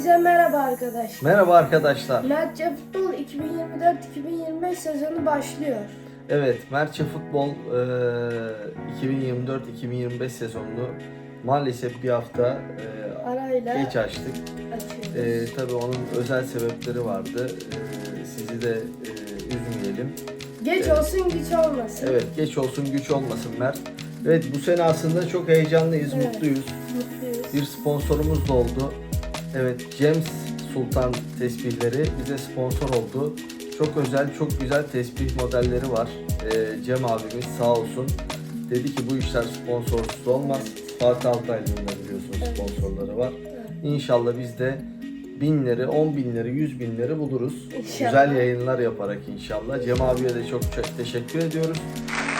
Hepinize merhaba arkadaşlar. Merhaba arkadaşlar. Mertçe Futbol 2024-2025 sezonu başlıyor. Evet, Mertçe Futbol eee, 2024-2025 sezonunu maalesef bir hafta Arayla geç açtık. açıyoruz. Eee tabii onun özel sebepleri vardı. Sizi de eee, üzmeyelim. Geç evet. olsun güç olmasın. Evet, geç olsun güç olmasın Mert. Evet, bu sene aslında çok heyecanlıyız, Evet. mutluyuz. Mutluyuz. Bir sponsorumuz da oldu. Evet, James Sultan tesbihleri bize sponsor oldu. Çok özel, çok güzel tesbih modelleri var. Ee, Cem abimiz sağ olsun. Dedi ki bu işler sponsorsuz olmaz. Fatih Altaylı'nın da biliyorsunuz sponsorları var. İnşallah biz de binleri, on binleri, yüz binleri buluruz. İnşallah. Güzel yayınlar yaparak inşallah. Cem abiye de çok çok teşekkür ediyoruz.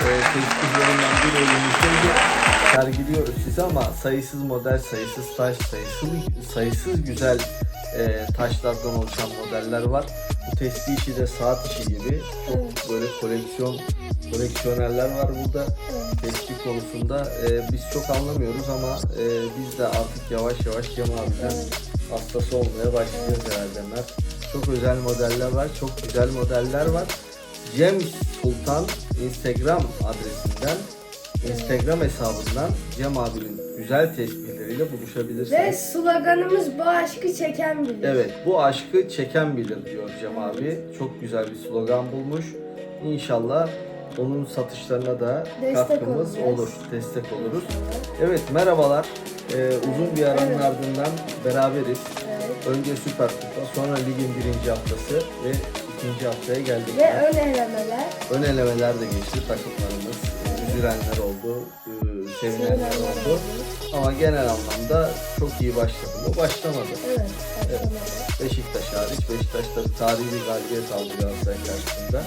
Ee, tesbihlerinden bir elimizde sergiliyoruz size ama sayısız model, sayısız taş, sayısız, sayısız güzel e, taşlardan oluşan modeller var. Bu tesbih işi de saat işi gibi çok böyle koleksiyon koleksiyonerler var burada. Tesbih konusunda e, biz çok anlamıyoruz ama e, biz de artık yavaş yavaş Cem abiden hastası olmaya başlayacağız herhalde Mert. Çok özel modeller var, çok güzel modeller var. Cem Sultan Instagram adresinden, Instagram hesabından Cem abinin güzel tesbihleriyle Ve buluşabilirsiniz. sloganımız bu aşkı çeken bilir. Evet, bu aşkı çeken bilir diyor Cem abi. Çok güzel bir slogan bulmuş. İnşallah onun satışlarına da Destek katkımız olacağız. olur, destek oluruz. Evet, merhabalar. Ee, uzun bir aranın Evet. ardından beraberiz. Evet. Önce Süper Kupa, sonra ligin birinci haftası ve ikinci haftaya geldik. Ve ön elemeler. Ön elemeler de geçti takımlarımız. Üzülenler oldu, e, sevinenler oldu. Ama genel anlamda çok iyi başladı. O başlamadı. Evet. başlamadı. Beşiktaş hariç. Beşiktaş tabii tarihi bir galibiyet aldı Galatasaray karşısında.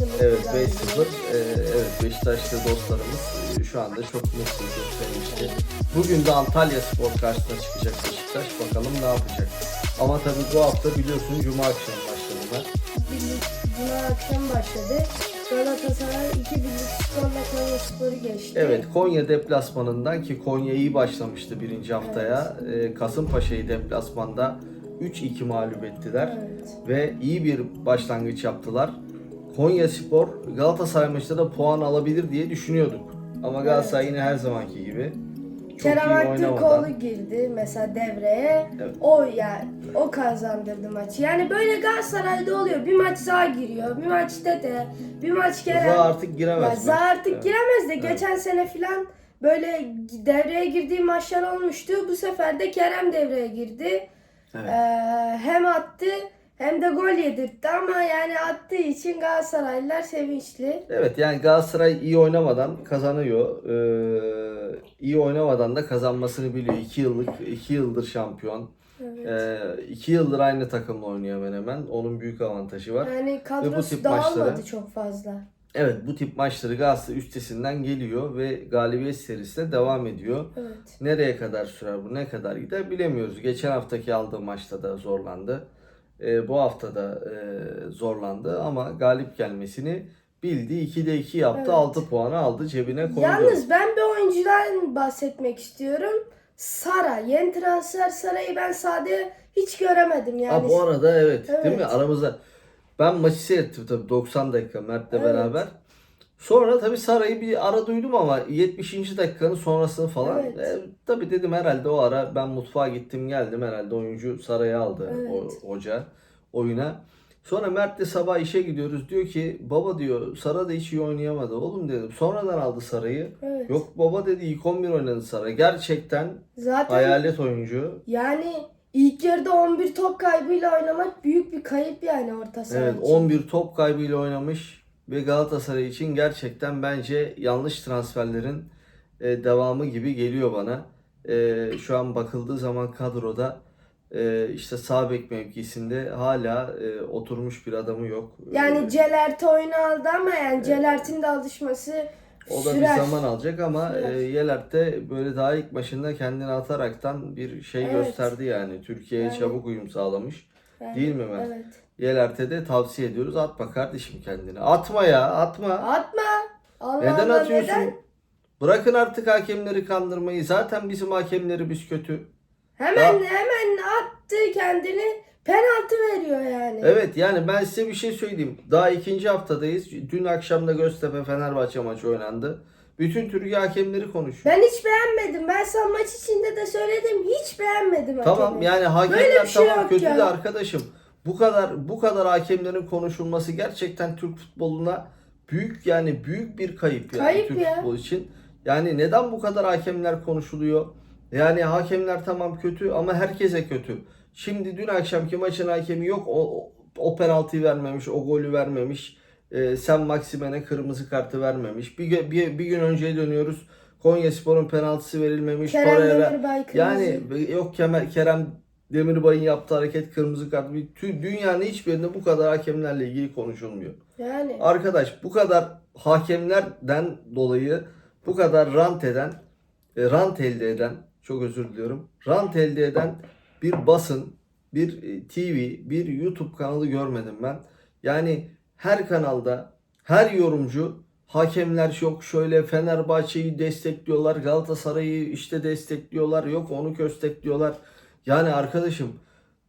5-0 Evet galibiyet. 5-0. Ee, evet Beşiktaşlı dostlarımız e, şu anda çok mutlu, çok sevinçli. Bugün de Antalya Spor karşısına çıkacak Beşiktaş. Bakalım ne yapacak. Ama tabii bu hafta biliyorsun Cuma akşamı başladı da. Cuma akşam başladı. Galatasaray 2 birlik skorla Konya Spor'u geçti. Evet Konya deplasmanından ki Konya iyi başlamıştı birinci haftaya. Ee, Kasımpaşa'yı deplasmanda 3-2 mağlup ettiler. Evet. Ve iyi bir başlangıç yaptılar. Konya Spor Galatasaray maçında da puan alabilir diye düşünüyorduk. Ama Galatasaray yine her zamanki gibi Kerem iyi Aktürkoğlu oynamadan. girdi mesela devreye. Evet. O yani o kazandırdı maçı. Yani böyle Galatasaray'da oluyor. Bir maç Zaha giriyor, bir maç Tete, bir maç Kerem. Zaha artık giremez. Ya? Zaha artık Evet. giremez de geçen sene filan böyle devreye girdiği maçlar olmuştu. Bu sefer de Kerem devreye girdi. Evet. Ee, hem attı hem de gol yedirtti ama yani attığı için Galatasaraylılar sevinçli. Evet yani Galatasaray iyi oynamadan kazanıyor. Ee, iyi oynamadan da kazanmasını biliyor. 2 yıllık 2 yıldır şampiyon. Evet. Ee, iki yıldır aynı takımla oynuyor hemen hemen. Onun büyük avantajı var. Yani kadrosu tip dağılmadı maçları- çok fazla. Evet bu tip maçları Galatasaray üstesinden geliyor ve galibiyet serisine devam ediyor. Evet. Nereye kadar sürer bu ne kadar gider bilemiyoruz. Geçen haftaki aldığı maçta da zorlandı. Ee, bu hafta da e, zorlandı ama galip gelmesini bildi. 2'de 2 yaptı. Evet. 6 puanı aldı cebine koydu. Yalnız ben bir oyuncudan bahsetmek istiyorum. Sara, yeni transfer Sara'yı ben sade hiç göremedim yani. Ha, bu arada evet, değil mi? Evet. Aramızda ben maçı seyrettim tabii 90 dakika Mert'le Evet. beraber. Sonra tabii Saray'ı bir ara duydum ama 70. dakikanın sonrasını falan. Evet. E, tabii dedim herhalde o ara ben mutfağa gittim geldim herhalde oyuncu Saray'ı aldı Evet. o hoca oyuna. Sonra Mert'le sabah işe gidiyoruz. Diyor ki baba diyor Sara da hiç iyi oynayamadı. Oğlum dedim. Sonradan aldı Saray'ı. Evet. Yok baba dedi ilk 11 oynadı Saray. Gerçekten Zaten hayalet oyuncu. yani ilk yarıda 11 top kaybıyla oynamak büyük bir kayıp yani orta saha Evet için. 11 top kaybıyla oynamış ve Galatasaray için gerçekten bence yanlış transferlerin e, devamı gibi geliyor bana. E, şu an bakıldığı zaman kadroda e, işte sağ bek mevkisinde hala e, oturmuş bir adamı yok. Yani E, Celert oyunu aldı ama yani Celert'in de alışması o da sürer. bir zaman alacak ama e, Yelert de böyle daha ilk başında kendini ataraktan bir şey Evet. gösterdi yani. Türkiye'ye Yani- çabuk uyum sağlamış. Yani, Değil mi Mert? Evet. Yelert'e de tavsiye ediyoruz. Atma kardeşim kendini. Atma ya atma. Atma. Allah Neden Allah, atıyorsun? neden? Bırakın artık hakemleri kandırmayı. Zaten bizim hakemlerimiz kötü. Hemen Ya- hemen attı kendini penaltı veriyor yani. Evet yani ben size bir şey söyleyeyim. Daha ikinci haftadayız. Dün akşam da Göztepe Fenerbahçe maçı oynandı. Bütün Türkiye hakemleri konuşuyor. Ben hiç beğenmedim. Ben sana maç içinde de söyledim. Hiç beğenmedim Tamam hakemi. yani hakemler şey tamam kötü ya. de arkadaşım. Bu kadar bu kadar hakemlerin konuşulması gerçekten Türk futboluna büyük yani büyük bir kayıp yani Kayıp Türk ya. futbolu için. Yani neden bu kadar hakemler konuşuluyor? Yani hakemler tamam kötü ama herkese kötü. Şimdi dün akşamki maçın hakemi yok o, o penaltıyı vermemiş, o golü vermemiş. Ee, sen Maksimen'e kırmızı kartı vermemiş. Bir, bir, bir gün önceye dönüyoruz. Konyaspor'un penaltısı verilmemiş. Kerem Torreira- yani yok Kemal, Kerem Demirbay'ın yaptığı hareket kırmızı kart. Bir- tü- Dünyanın hiçbirinde bu kadar hakemlerle ilgili konuşulmuyor. yani Arkadaş bu kadar hakemlerden dolayı bu kadar rant eden, e, rant elde eden, çok özür diliyorum, rant elde eden bir basın, bir e, TV, bir YouTube kanalı görmedim ben. Yani her kanalda, her yorumcu hakemler yok şöyle Fenerbahçe'yi destekliyorlar, Galatasaray'ı işte destekliyorlar, yok onu köstekliyorlar. Yani arkadaşım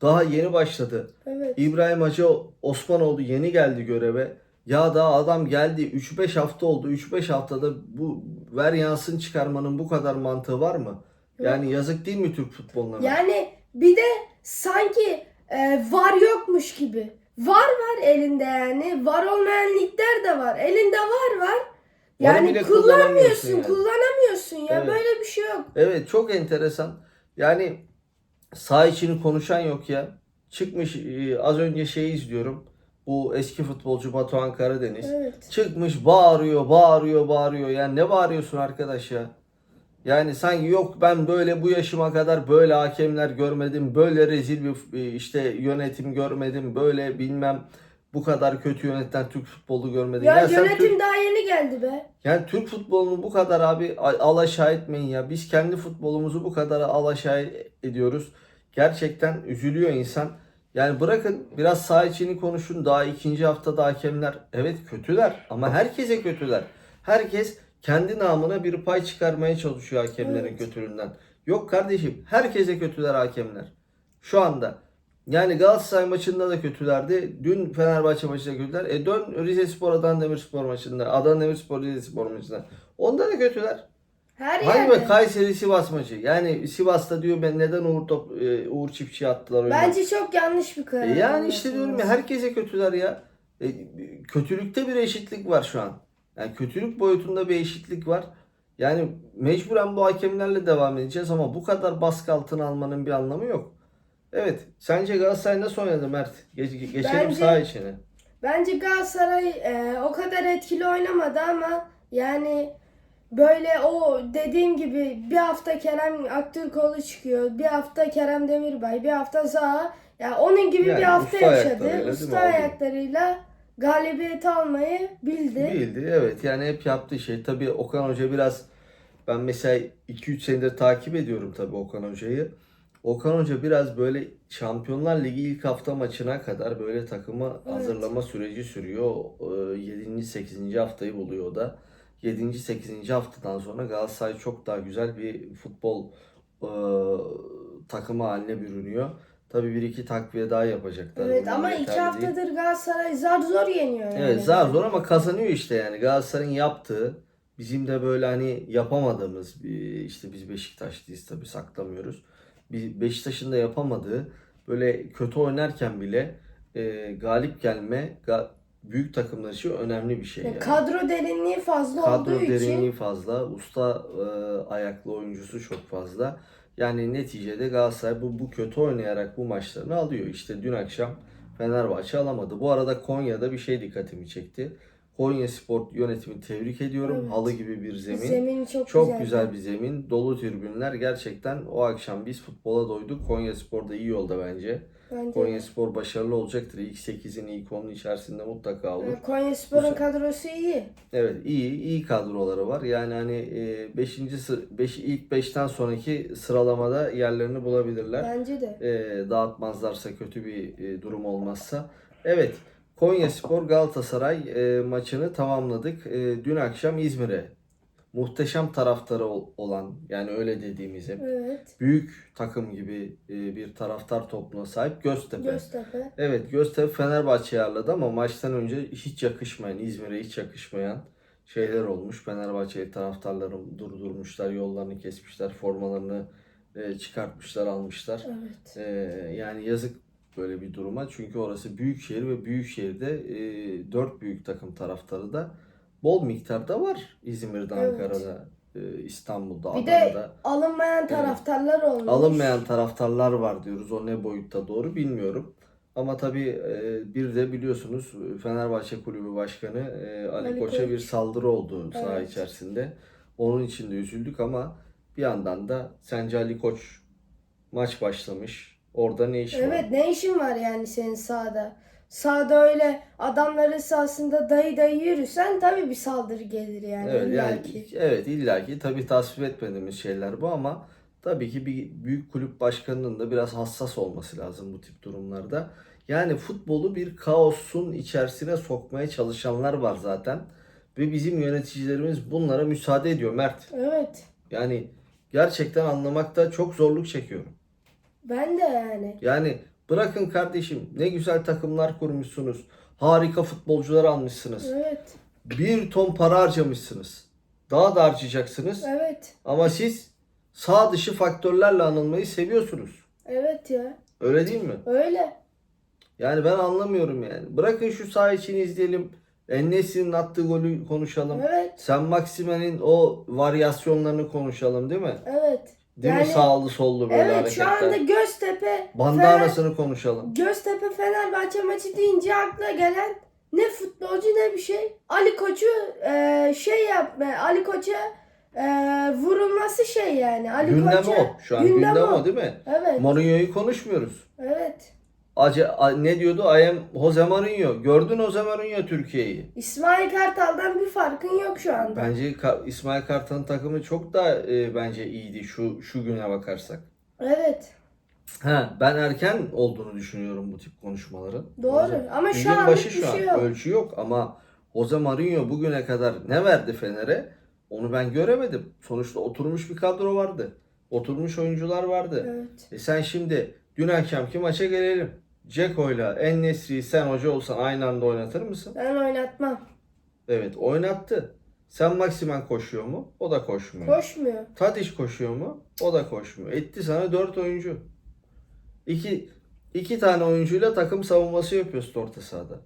daha yeni başladı. evet. İbrahim Hacı Osmanoğlu yeni geldi göreve. Ya daha adam geldi 3-5 hafta oldu. 3-5 haftada bu ver yansın çıkarmanın bu kadar mantığı var mı? Yani yazık değil mi Türk futboluna? Yani bir de sanki e, var yokmuş gibi. Var var elinde yani. Var olmayan ligler de var. Elinde var var. Yani bile kullanmıyorsun, kullanamıyorsun yani. kullanamıyorsun ya. Evet. Böyle bir şey yok. Evet çok enteresan. Yani sağ içini konuşan yok ya. Çıkmış e, az önce şeyi izliyorum. Bu eski futbolcu Batuhan Karadeniz. Evet. Çıkmış bağırıyor, bağırıyor, bağırıyor. Yani ne bağırıyorsun arkadaş ya? Yani sanki yok ben böyle bu yaşıma kadar böyle hakemler görmedim, böyle rezil bir e, işte yönetim görmedim, böyle bilmem bu kadar kötü yönetilen Türk futbolu görmedim. Ya, sen yönetim Türk- daha yeni geldi be. yani Türk futbolunu bu kadar abi alaşağı etmeyin ya. Biz kendi futbolumuzu bu kadar alaşağı ediyoruz. Gerçekten üzülüyor insan. Yani bırakın biraz saha içini konuşun. Daha ikinci haftada hakemler evet kötüler ama herkese kötüler. Herkes kendi namına bir pay çıkarmaya çalışıyor hakemlerin Evet. kötülüğünden. Yok kardeşim herkese kötüler hakemler. Şu anda. Yani Galatasaray maçında da kötülerdi. Dün Fenerbahçe maçında kötüler. E dön Rize Spor Adana Demirspor maçında. Adana Demirspor Rize Spor maçında. Onda da kötüler. Her Hangi yerde. maç? Kayseri Sivas maçı. Yani Sivas'ta diyor ben neden Uğur top e, Uğur Çiftçi'ye attılar oyunu. Bence çok yanlış bir karar. E yani işte diyorum ya herkese kötüler ya. E, kötülükte bir eşitlik var şu an. Yani kötülük boyutunda bir eşitlik var. Yani mecburen bu hakemlerle devam edeceğiz ama bu kadar baskı altına almanın bir anlamı yok. Evet. Sence Galatasaray nasıl oynadı Mert? Ge- geçelim Bence- saha içine. Bence Galatasaray e, o kadar etkili oynamadı ama yani böyle o dediğim gibi bir hafta Kerem Aktürkoğlu çıkıyor. Bir hafta Kerem Demirbay, bir hafta Zaha. Ya onun gibi Yani bir hafta usta yaşadı. ayaklarıyla? Usta ayaklarıyla galibiyeti almayı bildi. Değildi evet yani hep yaptığı şey. Tabii Okan Hoca biraz ben mesela 2-3 senedir takip ediyorum tabii Okan Hoca'yı. Okan Hoca biraz böyle Şampiyonlar Ligi ilk hafta maçına kadar böyle takımı Evet. hazırlama süreci sürüyor. 7. 8. haftayı buluyor o da. 7. 8. haftadan sonra Galatasaray çok daha güzel bir futbol e, takımı haline bürünüyor. Tabii bir iki takviye daha yapacaklar. Evet Bunlar ama iki değil. haftadır Galatasaray zar zor yeniyor yani. Evet zar zor ama kazanıyor işte yani Galatasaray'ın yaptığı bizim de böyle hani yapamadığımız işte biz Beşiktaşlıyız tabii saklamıyoruz. Beşiktaş'ın da yapamadığı böyle kötü oynarken bile e, galip gelme ga- büyük takımlar için önemli bir şey Ya yani. Kadro derinliği fazla Kadro olduğu için derinliği fazla, usta e, ayaklı oyuncusu çok fazla. Yani neticede Galatasaray bu, bu kötü oynayarak bu maçlarını alıyor. İşte dün akşam Fenerbahçe alamadı. Bu arada Konya'da bir şey dikkatimi çekti. Konya Spor yönetimi tebrik ediyorum. Evet. Halı gibi bir zemin. zemin çok, Çok güzel. güzel bir zemin. Dolu tribünler. Gerçekten o akşam biz futbola doyduk. Konya Spor da iyi yolda bence. Bence. Konya Spor başarılı olacaktır. İlk 8'in ilk 10'un içerisinde mutlaka olur. Konya Spor'un kadrosu iyi. Evet iyi iyi kadroları var. Yani hani 5. 5 ilk 5'ten sonraki sıralamada yerlerini bulabilirler. Bence de. E, dağıtmazlarsa kötü bir e, durum olmazsa. Evet. Konya Spor Galatasaray e, maçını tamamladık. E, dün akşam İzmir'e muhteşem taraftarı ol- olan yani öyle dediğimiz hep Evet. büyük takım gibi e, bir taraftar topluluğuna sahip Göztepe. Göztepe. Evet Göztepe Fenerbahçe'yi ağırladı ama maçtan önce hiç yakışmayan, İzmir'e hiç yakışmayan şeyler olmuş. Fenerbahçe taraftarları durdurmuşlar, yollarını kesmişler, formalarını e, çıkartmışlar, almışlar. Evet. E, yani yazık böyle bir duruma. Çünkü orası büyük şehir ve büyük şehirde dört büyük takım taraftarı da bol miktarda var. İzmir'de, Evet. Ankara'da, e, İstanbul'da, Bir de Adana'da. alınmayan taraftarlar olmuş. Alınmayan taraftarlar var diyoruz. O ne boyutta doğru bilmiyorum. Ama tabii e, bir de biliyorsunuz Fenerbahçe Kulübü Başkanı e, Ali, Ali Koç'a Koç. bir saldırı oldu saha Evet. içerisinde. Onun için de üzüldük ama bir yandan da sence Ali Koç maç başlamış. Orada ne iş var? Evet ne işin var yani senin sahada? Sahada öyle adamların sahasında dayı dayı yürüsen tabii bir saldırı gelir yani. Evet yani illaki. evet illaki tabii tasvip etmediğimiz şeyler bu ama tabii ki bir büyük kulüp başkanının da biraz hassas olması lazım bu tip durumlarda. Yani futbolu bir kaosun içerisine sokmaya çalışanlar var zaten ve bizim yöneticilerimiz bunlara müsaade ediyor Mert. Evet. Yani gerçekten anlamakta çok zorluk çekiyorum. Ben de yani. Yani bırakın kardeşim ne güzel takımlar kurmuşsunuz. Harika futbolcular almışsınız. Evet. Bir ton para harcamışsınız. Daha da harcayacaksınız. Evet. Ama siz sağ dışı faktörlerle anılmayı seviyorsunuz. Evet ya. Öyle değil mi? Öyle. Yani ben anlamıyorum yani. Bırakın şu saha için izleyelim. Enes'in attığı golü konuşalım. Evet. Sen Maksime'nin o varyasyonlarını konuşalım değil mi? Evet. Değil mi Yani- sağlı sollu böyle Evet hareketler. şu anda Göztepe Fener, Bandanasını konuşalım. Göztepe Fenerbahçe maçı deyince akla gelen ne futbolcu ne bir şey. Ali Koç'u e, şey yapma. Ali Koç'a e, vurulması şey yani. Ali Gündem Koç'a o. Şu an gündem gündem, o. o değil mi? Evet. Mourinho'yu konuşmuyoruz. Evet. Ace, a- ne diyordu? I am Jose Mourinho. Gördün Jose Mourinho Türkiye'yi. İsmail Kartal'dan bir farkın yok şu anda. Bence Ka- İsmail Kartal'ın takımı çok da e, bence iyiydi şu şu güne bakarsak. Evet. Ha, ben erken olduğunu düşünüyorum bu tip konuşmaların. Doğru. Jose- Ama şu anlık başı şu an şey yok. ölçü yok ama Jose Mourinho bugüne kadar ne verdi Fener'e onu ben göremedim. Sonuçta oturmuş bir kadro vardı. Oturmuş oyuncular vardı. Evet. E sen şimdi dün akşamki maça gelelim. Ceko'yla En-Nesyri'yi sen hoca olsan aynı anda oynatır mısın? Ben oynatmam. Evet oynattı. Sen Maksimen koşuyor mu? O da koşmuyor. Koşmuyor. Tadiç koşuyor mu? O da koşmuyor. Etti sana 4 oyuncu. İki, iki tane oyuncuyla takım savunması yapıyorsun orta sahada.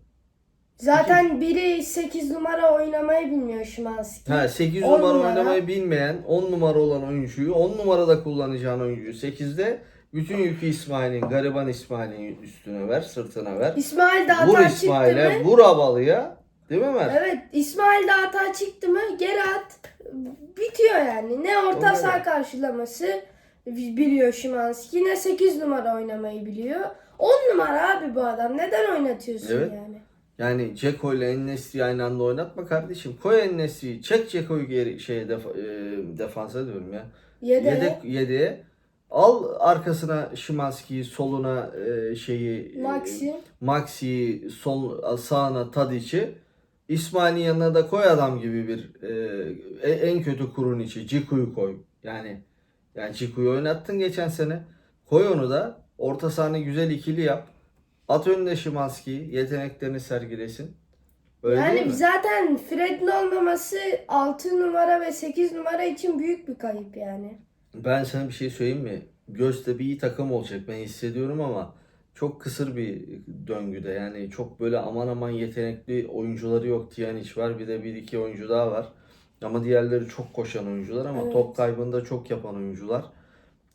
Zaten biri 8 numara oynamayı bilmiyor Şimanski. Ha 8 On numara, numara. oynamayı bilmeyen 10 numara olan oyuncuyu 10 numarada kullanacağın oyuncuyu 8'de bütün yükü İsmail'in, gariban İsmail'in üstüne ver, sırtına ver. İsmail de Vur hata çıktı İsmail'e, mı? vur Havalı'ya. Değil mi Mert? Evet İsmail de hata çıktı mı geri at. Bitiyor yani. Ne orta saha karşılaması biliyor Şimanski ne 8 numara oynamayı biliyor. 10 numara abi bu adam. Neden oynatıyorsun Evet. yani? Yani Ceko ile En-Nesyri'yi aynı anda oynatma kardeşim. Koy En-Nesyri'yi, çek Ceko'yu geri şeye def, e, defansa diyorum ya. Yedeğe. Yedek yedeğe. Al arkasına Şimanski'yi, soluna e, şeyi e, Maxi. Maxi'yi, sol sağına Tadic'i. İsmail'in yanına da koy adam gibi bir e, en kötü kurun içi. Ciku'yu koy. Yani yani Ciku'yu oynattın geçen sene. Koy onu da orta sahanı güzel ikili yap. At önüne Şimanski'yi. Yeteneklerini sergilesin. Öyle yani zaten Fred'in olmaması 6 numara ve 8 numara için büyük bir kayıp yani. Ben sana bir şey söyleyeyim mi? Göztepe iyi takım olacak ben hissediyorum ama çok kısır bir döngüde. Yani çok böyle aman aman yetenekli oyuncuları yok. Tiyaniç var bir de bir iki oyuncu daha var. Ama diğerleri çok koşan oyuncular ama Evet. top kaybında çok yapan oyuncular.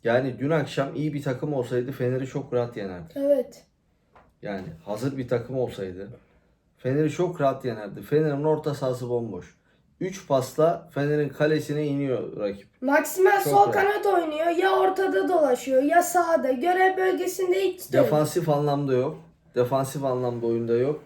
Yani dün akşam iyi bir takım olsaydı Fener'i çok rahat yenerdi. Evet. Yani hazır bir takım olsaydı Fener'i çok rahat yenerdi. Fener'in orta sahası bomboş. 3 pasla Fener'in kalesine iniyor rakip. Maximen Çok sol rahat. kanat oynuyor. Ya ortada dolaşıyor ya sağda. Görev bölgesinde hiç değil. Defansif anlamda yok. Defansif anlamda oyunda yok.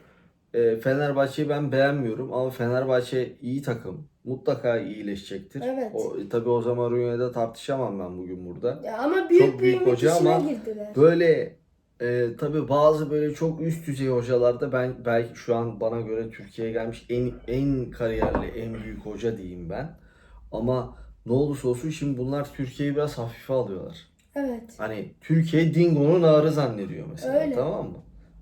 E, Fenerbahçe'yi ben beğenmiyorum ama Fenerbahçe iyi takım. Mutlaka iyileşecektir. Evet. O, e, tabii o zaman Mourinho'da tartışamam ben bugün burada. Ya ama büyük Çok büyük ümit hoca içine ama girdiler. Böyle e, tabii bazı böyle çok üst düzey hocalarda ben belki şu an bana göre Türkiye'ye gelmiş en en kariyerli, en büyük hoca diyeyim ben. Ama ne olursa olsun şimdi bunlar Türkiye'yi biraz hafife alıyorlar. Evet. Hani Türkiye Dingo'nun ağrı zannediyor mesela Öyle. tamam mı?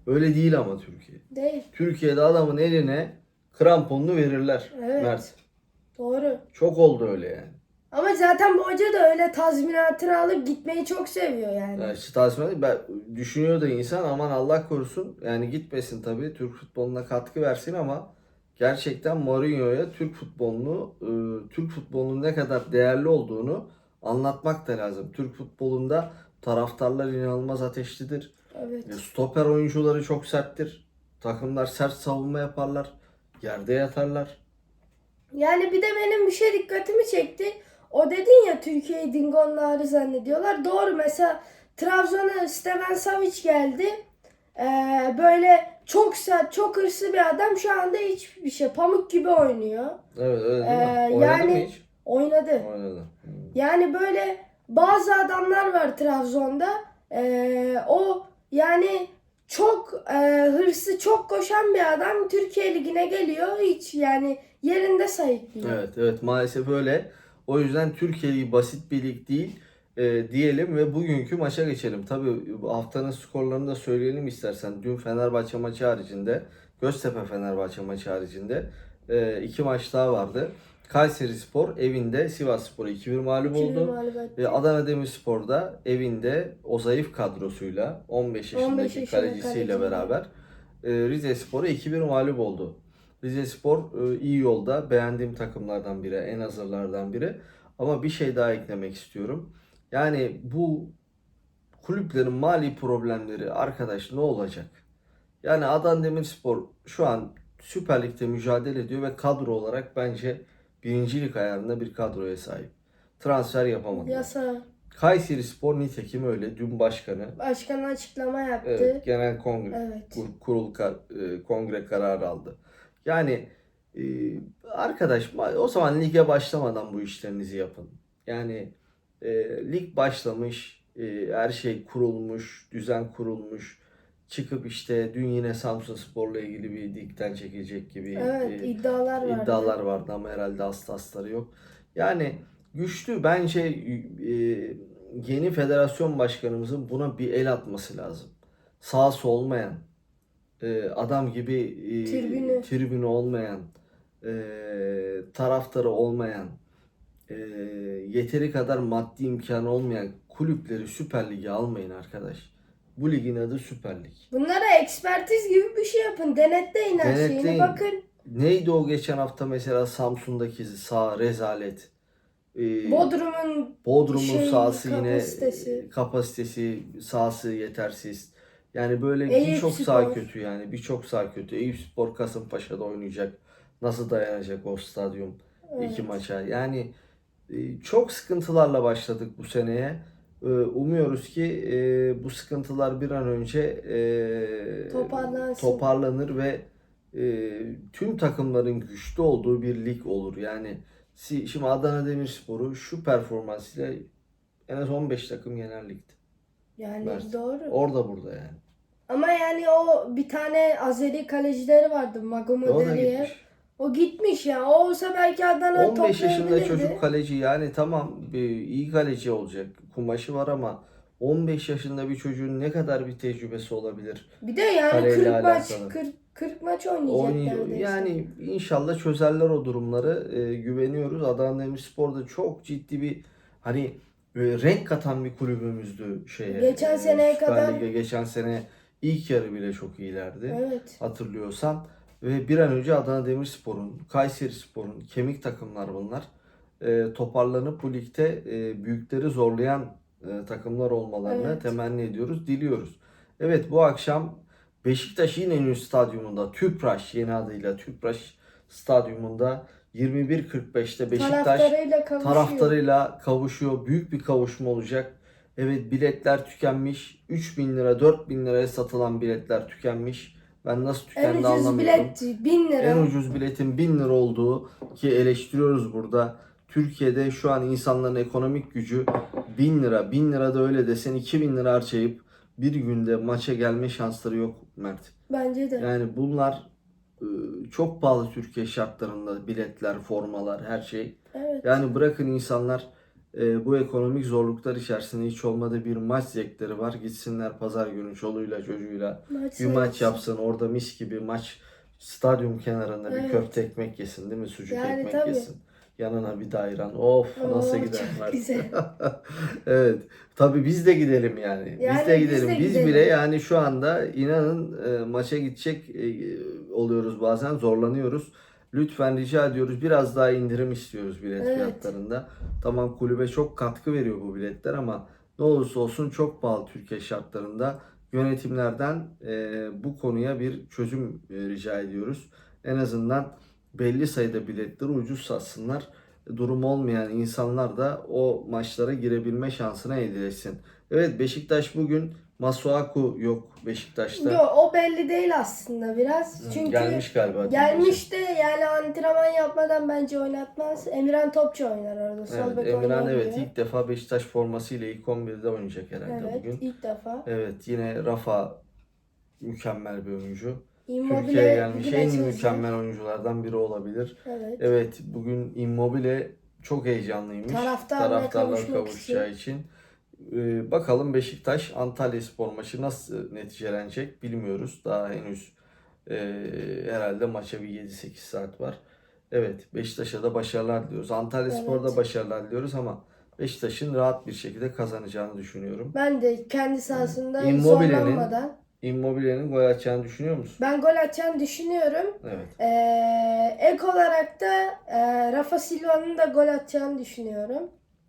Öyle değil ama Türkiye. Değil. Türkiye'de adamın eline kramponunu verirler. Evet. Mert. Doğru. Çok oldu öyle yani. Ama zaten bu hoca da öyle tazminatını alıp gitmeyi çok seviyor yani. yani işte tazminat- ben düşünüyor da insan aman Allah korusun yani gitmesin tabii Türk futboluna katkı versin ama gerçekten Mourinho'ya Türk futbolunu e, Türk futbolunun ne kadar değerli olduğunu anlatmak da lazım. Türk futbolunda taraftarlar inanılmaz ateşlidir. Evet. E, Stoper oyuncuları çok serttir. Takımlar sert savunma yaparlar. Yerde yatarlar. Yani bir de benim bir şey dikkatimi çekti. O dedin ya Türkiye'yi Dingonları zannediyorlar. Doğru mesela Trabzon'a Steven Savic geldi. Ee, böyle çok sert, çok hırslı bir adam. Şu anda hiçbir şey. Pamuk gibi oynuyor. Evet öyle değil Ee, mi? Oynadı yani- mı hiç? Oynadı. Oynadı. Hmm. Yani böyle bazı adamlar var Trabzon'da. Ee, o yani çok e, hırslı, çok koşan bir adam Türkiye Ligi'ne geliyor. Hiç yani yerinde sayıklıyor. Evet evet maalesef öyle. O yüzden Türkiye Ligi basit bir lig değil e, diyelim ve bugünkü maça geçelim. Tabii bu haftanın skorlarını da söyleyelim istersen. Dün Fenerbahçe maçı haricinde, Göztepe Fenerbahçe maçı haricinde e, iki maç daha vardı. Kayseri Spor evinde Sivas Spor'u 2-1 mağlup oldu. Ve Adana Demirspor da evinde o zayıf kadrosuyla 15 yaşındaki 15 yaşında kalecisiyle kaleciyle. beraber e, Rize Spor'a 2-1 mağlup oldu. Rize Spor e, iyi yolda. Beğendiğim takımlardan biri, en hazırlardan biri. Ama bir şey daha eklemek istiyorum. Yani bu kulüplerin mali problemleri arkadaş ne olacak? Yani Adana Demirspor şu an Süper Lig'de mücadele ediyor ve kadro olarak bence birincilik ayarında bir kadroya sahip. Transfer yapamadı. Yasa. Kayseri Spor nitekim öyle. Dün başkanı Başkan açıklama yaptı. evet, Evet. genel kongre kur- kurul kar- e, kongre kararı aldı. Yani e, arkadaş o zaman lige başlamadan bu işlerinizi yapın. Yani e, lig başlamış, e, her şey kurulmuş, düzen kurulmuş. Çıkıp işte dün yine Samsun Spor'la ilgili bir ligden çekilecek gibi Evet, e, iddialar vardı. iddialar vardı ama herhalde aslı asları yok. Yani güçlü bence e, yeni federasyon başkanımızın buna bir el atması lazım. Sahası olmayan, e, adam gibi e, Tribünü. tribünü olmayan, e, taraftarı olmayan, e, yeteri kadar maddi imkanı olmayan kulüpleri Süper Lig'e almayın arkadaş. Bu ligin adı Süper Lig. Bunlara ekspertiz gibi bir şey yapın. Denetleyin her şeyini. Denetleyin. Bakın Neydi o geçen hafta mesela Samsun'daki sağ rezalet. Ee, Bodrum'un Bodrum'un şey, sahası yine kapasitesi. kapasitesi, sahası yetersiz. Yani böyle birçok saha kötü yani birçok saha kötü. Eyüp Spor Kasımpaşa'da oynayacak. Nasıl dayanacak o stadyum iki Evet. maça? Yani e, çok sıkıntılarla başladık bu seneye. E, Umuyoruz ki e, bu sıkıntılar bir an önce toparlanır ve tüm takımların güçlü olduğu bir lig olur. Yani şimdi Adana Demirspor'u şu performansıyla en az 15 takım yener ligde. Yani Mert. doğru. Orada burada yani. Ama yani o bir tane Azeri kalecileri vardı. Ve o gitmiş. O gitmiş ya. O olsa belki Adana 15 yaşında toplayabilirdi. çocuk kaleci yani tamam bir iyi kaleci olacak. Kumaşı var ama 15 yaşında bir çocuğun ne kadar bir tecrübesi olabilir? Bir de yani Kaleyle 40 maç alakalı. 40, 40 maç oynayacak Oynuyor. neredeyse. Yani inşallah çözerler o durumları. Ee, güveniyoruz. Adana Demirspor da çok ciddi bir hani e, renk katan bir kulübümüzdü şeye. Geçen e, seneye Süper kadar- Lig'e geçen sene ilk yarı bile çok iyilerdi. Evet. Hatırlıyorsan ve bir an önce Adana Demirspor'un, Kayseri Spor'un kemik takımlar bunlar. e, toparlanıp bu ligde e, büyükleri zorlayan e, takımlar olmalarını Evet. temenni ediyoruz, diliyoruz. Evet bu akşam Beşiktaş İnönü Stadyumunda Tüpraş yeni adıyla Tüpraş Stadyumunda 21.45'te Beşiktaş Taraftarıyla kavuşuyor. taraftarıyla kavuşuyor. Büyük bir kavuşma olacak. Evet biletler tükenmiş. 3000 lira 4000 liraya satılan biletler tükenmiş. Ben nasıl En tükendi ucuz anlamıyorum. bilet 1000 lira. En ucuz biletin 1000 lira olduğu ki eleştiriyoruz burada. Türkiye'de şu an insanların ekonomik gücü 1000 lira. 1000 lira da öyle desen 2000 lira harcayıp bir günde maça gelme şansları yok Mert. Bence de. Yani bunlar e, çok pahalı Türkiye şartlarında biletler, formalar, her şey. Evet. Yani bırakın insanlar e, bu ekonomik zorluklar içerisinde hiç olmadığı bir maç zevkleri var. Gitsinler pazar günü çoluğuyla çocuğuyla Maç bir maç yapsın. Orada mis gibi maç stadyum kenarında bir Evet. köfte ekmek yesin değil mi? Sucuk Yani ekmek tabii. yesin. Yanına bir de ayran. Of Oo, nasıl güzel. evet. Tabii biz de gidelim yani. Yani biz de biz gidelim. de Biz gidelim. bile yani şu anda inanın e, maça gidecek e, oluyoruz bazen zorlanıyoruz. Lütfen rica ediyoruz biraz daha indirim istiyoruz bilet Evet. fiyatlarında. Tamam kulübe çok katkı veriyor bu biletler ama ne olursa olsun çok pahalı Türkiye şartlarında. Yönetimlerden e, bu konuya bir çözüm e, rica ediyoruz. En azından belli sayıda biletleri ucuz satsınlar. Durum olmayan insanlar da o maçlara girebilme şansına elde etsin. Evet Beşiktaş bugün Masuaku yok Beşiktaş'ta. Yo, o belli değil aslında biraz. Hı, Çünkü gelmiş galiba. gelmiş de yani antrenman yapmadan bence oynatmaz. Emirhan Topçu oynar orada. Sol Evet, bek Emirhan evet ilk defa Beşiktaş formasıyla ilk 11'de oynayacak herhalde Evet, bugün. ilk defa. Evet yine Rafa mükemmel bir oyuncu. Immobile Türkiye'ye gelmiş en mükemmel oyunculardan biri olabilir. Evet. Evet bugün Immobile çok heyecanlıymış. Taraftarla kavuşacağı için. Ee, bakalım Beşiktaş Antalya Spor maçı nasıl neticelenecek bilmiyoruz. Daha henüz e, herhalde maça bir 7-8 saat var. Evet Beşiktaş'a da başarılar diliyoruz. Antalya Evet. Spor'da başarılar diliyoruz ama Beşiktaş'ın rahat bir şekilde kazanacağını düşünüyorum. Ben de kendi sahasında Immobile'nin- zorlanmadan. Immobile'nin gol atacağını düşünüyor musun? Ben gol atacağını düşünüyorum. Evet. Ee, ek olarak da e, Rafa Silva'nın da gol atacağını düşünüyorum.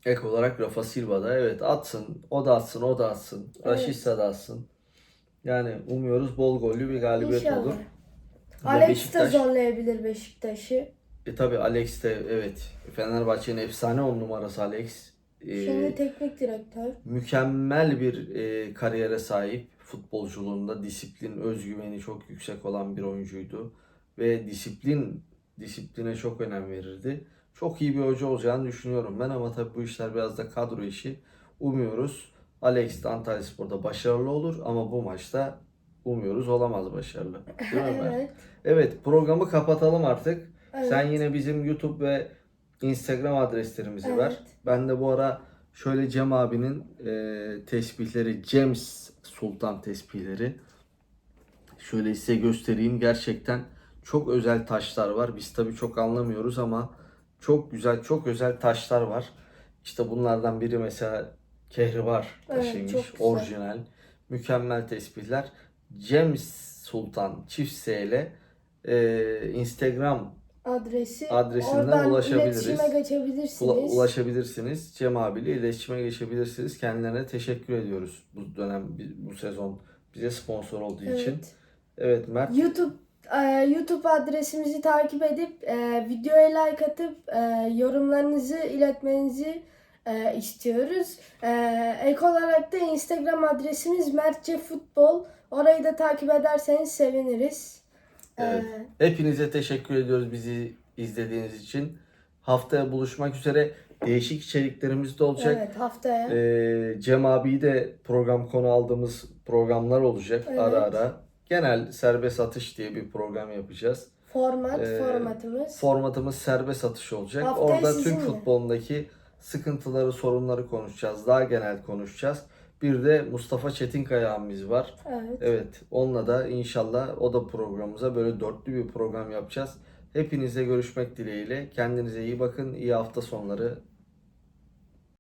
Ek olarak Rafa Silva da evet atsın. O da atsın, o da atsın. Evet. Rashica da atsın. Yani umuyoruz bol gollü bir galibiyet İnşallah. olur. Ve Alex Beşiktaş- de zorlayabilir Beşiktaş'ı. E tabi Alex de evet Fenerbahçe'nin efsane on numarası Alex. E, Şimdi teknik direktör. mükemmel bir e, kariyere sahip futbolculuğunda disiplin, özgüveni çok yüksek olan bir oyuncuydu ve disiplin disipline çok önem verirdi. Çok iyi bir hoca olacağını düşünüyorum ben ama tabii bu işler biraz da kadro işi. Umuyoruz Alex de Antalya Spor'da başarılı olur ama bu maçta umuyoruz olamaz başarılı. Değil mi evet. Evet programı kapatalım artık. evet. Sen yine bizim YouTube ve Instagram adreslerimizi Evet. ver. Ben de bu ara şöyle Cem abinin e, tesbihleri, Cems Sultan tesbihleri şöyle size göstereyim. Gerçekten çok özel taşlar var. Biz tabii çok anlamıyoruz ama çok güzel, çok özel taşlar var. İşte bunlardan biri mesela kehribar Evet, taşıymış. güzel. orijinal. Mükemmel tesbihler. Cems Sultan çift S ile e, Instagram adresi. adresinden Oradan ulaşabiliriz. iletişime geçebilirsiniz. Ula- ulaşabilirsiniz. Cem abiyle iletişime geçebilirsiniz. Kendilerine teşekkür ediyoruz bu dönem, bu sezon bize sponsor olduğu için. Evet. Evet Mert. YouTube YouTube adresimizi takip edip e, videoya like atıp e, yorumlarınızı iletmenizi e, istiyoruz. E, ek olarak da Instagram adresimiz Mertçe Futbol. Orayı da takip ederseniz seviniriz. E, Evet. Hepinize teşekkür ediyoruz bizi izlediğiniz için. Haftaya buluşmak üzere. Değişik içeriklerimiz de olacak. evet haftaya. Ee, Cem abi de program konu aldığımız programlar olacak Evet. ara ara. Genel serbest atış diye bir program yapacağız. Format e, formatımız. Formatımız serbest atış olacak. Haftaya Orada Türk futbolundaki sıkıntıları, sorunları konuşacağız. Daha genel konuşacağız. Bir de Mustafa Çetinkaya abimiz var. evet. Evet, onunla da inşallah o da programımıza böyle dörtlü bir program yapacağız. Hepinizle görüşmek dileğiyle. Kendinize iyi bakın. İyi hafta sonları.